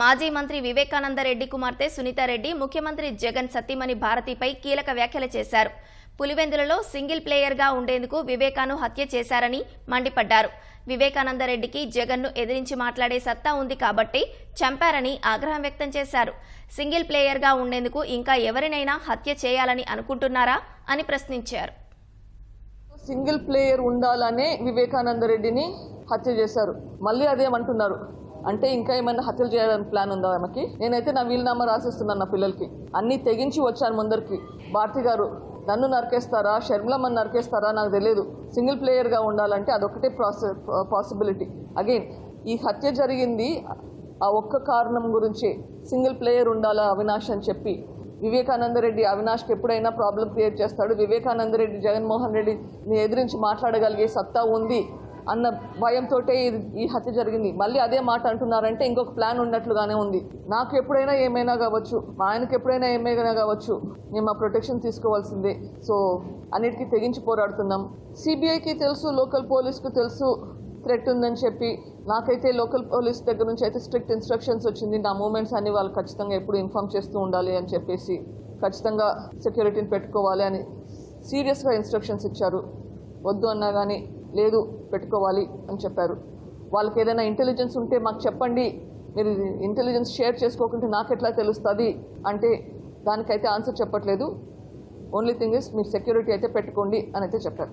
మాజీ మంత్రి వివేకానందరెడ్డి కుమార్తె సునీతారెడ్డి ముఖ్యమంత్రి జగన్ సతీమణి భారతిపై కీలక వ్యాఖ్యలు చేశారు. పులివెందులలో సింగిల్ ప్లేయర్గా ఉండేందుకు వివేకాను హత్య చేశారని మండిపడ్డారు. వివేకానందరెడ్డికి జగన్ను ఎదిరించి మాట్లాడే సత్తా ఉంది కాబట్టి చంపారని ఆగ్రహం వ్యక్తం చేశారు. సింగిల్ ప్లేయర్గా ఉండేందుకు ఇంకా ఎవరినైనా హత్య చేయాలని అనుకుంటున్నారా అని ప్రశ్నించారు. సింగిల్ ప్లేయర్ ఉండాలనే వివేకానంద రెడ్డిని హత్య చేశారు. మళ్ళీ అదేమంటున్నారు? అంటే ఇంకా ఏమైనా హత్యలు చేయాలని ప్లాన్ ఉందా ఆమెకి? నేనైతే నా వీలునామా రాసిస్తున్నాను నా పిల్లలకి. అన్నీ తెగించి వచ్చాను ముందరికి. భారతి గారు నన్ను నరికేస్తారా? షర్మిలమ్మని నరికేస్తారా? నాకు తెలియదు. సింగిల్ ప్లేయర్గా ఉండాలంటే అదొకటే ప్రాసెస్ పాసిబిలిటీ అగైన్ ఈ హత్య జరిగింది ఆ ఒక్క కారణం గురించి. సింగిల్ ప్లేయర్ ఉండాలా అవినాష్ అని చెప్పి. వివేకానంద రెడ్డి అవినాష్కి ఎప్పుడైనా ప్రాబ్లం క్రియేట్ చేస్తాడు. వివేకానంద రెడ్డి జగన్మోహన్ రెడ్డిని ఎదిరించి మాట్లాడగలిగే సత్తా ఉంది. అన్న భయంతో ఈ హత్య జరిగింది. మళ్ళీ అదే మాట అంటున్నారంటే ఇంకొక ప్లాన్ ఉన్నట్లుగానే ఉంది. నాకు ఎప్పుడైనా ఏమైనా కావచ్చు మా ఆయనకి ఎప్పుడైనా ఏమైనా కావచ్చు మేము ఆ ప్రొటెక్షన్ తీసుకోవాల్సిందే. సో అన్నిటికీ తెగించి పోరాడుతున్నాం. సిబిఐకి తెలుసు లోకల్ పోలీస్కు తెలుసు థ్రెట్ ఉందని చెప్పి. నాకైతే లోకల్ పోలీస్ దగ్గర నుంచి అయితే స్ట్రిక్ట్ ఇన్స్ట్రక్షన్స్ వచ్చింది. నా మూమెంట్స్ అన్ని వాళ్ళు ఖచ్చితంగా ఎప్పుడు ఇన్ఫామ్ చేస్తూ ఉండాలి అని చెప్పేసి ఖచ్చితంగా సెక్యూరిటీని పెట్టుకోవాలి అని సీరియస్గా ఇన్స్ట్రక్షన్స్ ఇచ్చారు. వద్దు అన్నా కానీ లేదు పెట్టుకోవాలి అని చెప్పారు. వాళ్ళకి ఏదైనా ఇంటెలిజెన్స్ ఉంటే మాకు చెప్పండి. మీరు ఇంటెలిజెన్స్ షేర్ చేసుకోకుంటే నాకు ఎట్లా తెలుస్తుంది అంటే దానికైతే ఆన్సర్ చెప్పట్లేదు. ఓన్లీ థింగ్ ఇస్ మీరు సెక్యూరిటీ అయితే పెట్టుకోండి అని అయితే చెప్పారు.